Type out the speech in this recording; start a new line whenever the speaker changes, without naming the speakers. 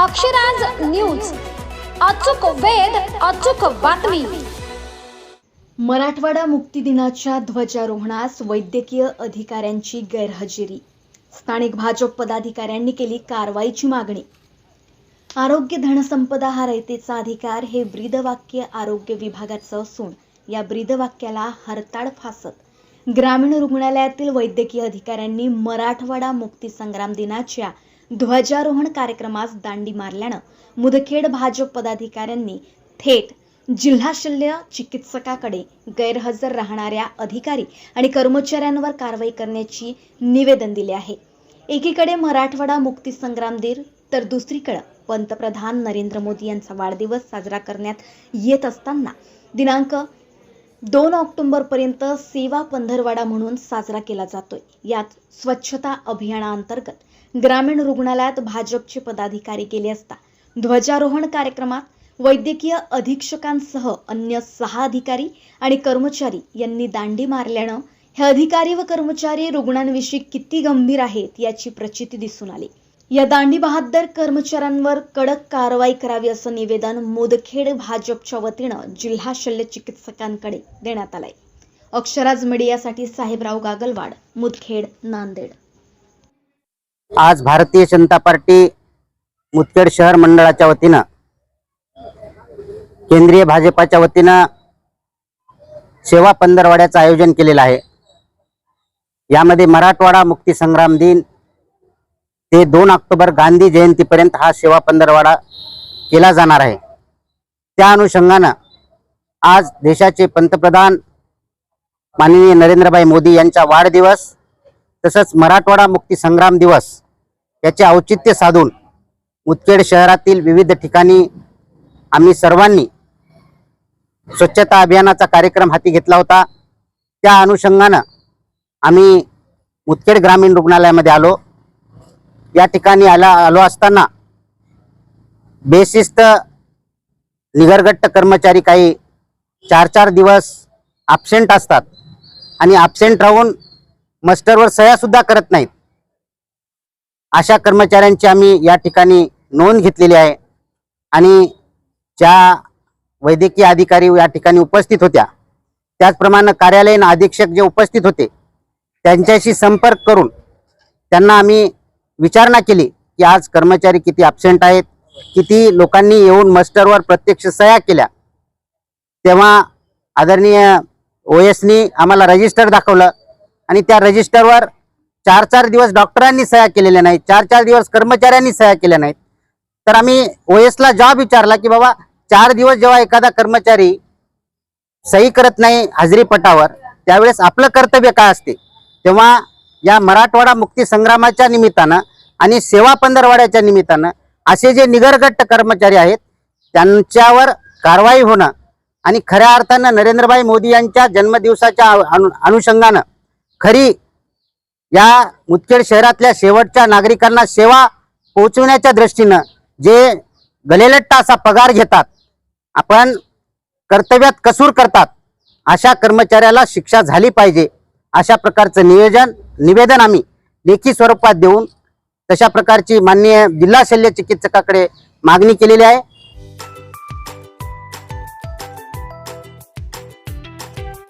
Akshraj news. अचूक वेध अचूक बातमी.
मराठवाडा मुक्ती दिनाच्या ध्वजारोहणास वैद्यकीय अधिकाऱ्यांची गैरहजेरी. स्थानिक भाजप पदाधिकाऱ्यांनी केली कारवाईची मागणी. आरोग्य धनसंपदा हा रयतेचा अधिकार हे ब्रीदवाक्य आरोग्य विभागाचं असून या ब्रीदवाक्याला हरताळ फासत ग्रामीण रुग्णालयातील वैद्यकीय अधिकाऱ्यांनी मराठवाडा मुक्ती संग्राम दिनाच्या ध्वजारोहण कार्यक्रमास दांडी मारल्यानं मुदखेड भाजप पदाधिकाऱ्यांनी थेट जिल्हा शल्य चिकित्सकाकडे गैरहजर राहणाऱ्या अधिकारी आणि कर्मचाऱ्यांवर कारवाई करण्याची निवेदन दिले आहे. एकीकडे मराठवाडा मुक्तीसंग्रामदीर दिन तर दुसरीकडे पंतप्रधान नरेंद्र मोदी यांचा वाढदिवस साजरा करण्यात येत असताना दिनांक दोन ऑक्टोबरपर्यंत सेवा पंधरवाडा म्हणून साजरा केला जातोय. यात स्वच्छता अभियानाअंतर्गत ग्रामीण रुग्णालयात भाजपचे पदाधिकारी गेले असता ध्वजारोहण कार्यक्रमात वैद्यकीय अधीक्षकांसह अन्य सहा अधिकारी आणि कर्मचारी यांनी दांडी मारल्यानं हे अधिकारी व कर्मचारी रुग्णांविषयी किती गंभीर आहेत याची प्रचिती दिसून आली. या दांडी बहादर कर्मचाऱ्यांवर कडक कारवाई करावी असं निवेदन मुदखेड भाजपच्या वतीनं जिल्हा शल्य चिकित्सकांकडे देण्यात आलंय. अक्षराज मीडियासाठी साहेबराव गागलवाड मुदखेड नांदेड.
आज भारतीय जनता पार्टी मुदखेड शहर मंडळाच्या वतीनं केंद्रीय भाजपाच्या वतीनं सेवा पंधरवाड्याचं आयोजन केलेलं आहे. यामध्ये मराठवाडा मुक्ती संग्राम दिन ते दोन ऑक्टोबर गांधी जयंतीपर्यंत हा सेवा पंधरवाडा केला जाणार आहे. त्या अनुषंगानं आज देशाचे पंतप्रधान माननीय नरेंद्रभाई मोदी यांचा वाढदिवस तसंच मराठवाडा मुक्ती संग्राम दिवस याचे औचित्य साधून मुदखेड शहरातील विविध ठिकाणी आम्ही सर्वांनी स्वच्छता अभियानाचा कार्यक्रम हाती घेतला होता. त्या अनुषंगानं आम्ही मुदखेड ग्रामीण रुग्णालयामध्ये आलो. या ठिकाणी आला आलो असताना बेशिस्त निगरगट्ट कर्मचारी काही चार चार दिवस ॲबसेंट असतात आणि ॲबसेंट राहून मस्टरवर सह्यासुद्धा करत नाहीत. अशा कर्मचाऱ्यांची आम्ही या ठिकाणी नोंद घेतलेली आहे आणि ज्या वैद्यकीय अधिकारी या ठिकाणी उपस्थित होत्या त्याचप्रमाणे कार्यालयीन अधीक्षक जे उपस्थित होते त्यांच्याशी संपर्क करून त्यांना आम्ही विचारणा केली की आज कर्मचारी किती ॲबसेंट आहेत किती लोकांनी येऊन मस्टरवर प्रत्यक्ष सह्या केल्या. तेव्हा आदरणीय ओ एसनी आम्हाला रजिस्टर दाखवलं आणि त्या रजिस्टरवर चार चार दिवस डॉक्टरांनी सह्या केलेल्या नाहीत चार चार दिवस कर्मचाऱ्यांनी सह्या केल्या नाहीत. तर आम्ही ओ एसला जॉब विचारला की बाबा चार दिवस जेव्हा एखादा कर्मचारी सही करत नाही हजेरी पटावर त्यावेळेस आपलं कर्तव्य काय असते? तेव्हा या मराठवाडा मुक्ती संग्रामाच्या निमित्तानं आणि सेवा पंधरवाड्याच्या निमित्तानं असे जे निगरगट्ट कर्मचारी आहेत त्यांच्यावर कारवाई होणं आणि खऱ्या अर्थानं नरेंद्रभाई मोदी यांच्या जन्मदिवसाच्या अनु- अनुषंगानं खरी या मुदखेड शहरातल्या शेवटच्या नागरिकांना सेवा पोहोचवण्याच्या दृष्टीनं जे गलेलट्टा असा पगार घेतात आपण कर्तव्यात कसूर करतात अशा कर्मचाऱ्याला शिक्षा झाली पाहिजे अशा प्रकारचं नियोजन निवेदन आम्ही लेखी स्वरूपात देऊन तशा प्रकारची माननीय जिल्हा शल्य चिकित्सकाकडे मागणी केलेली आहे.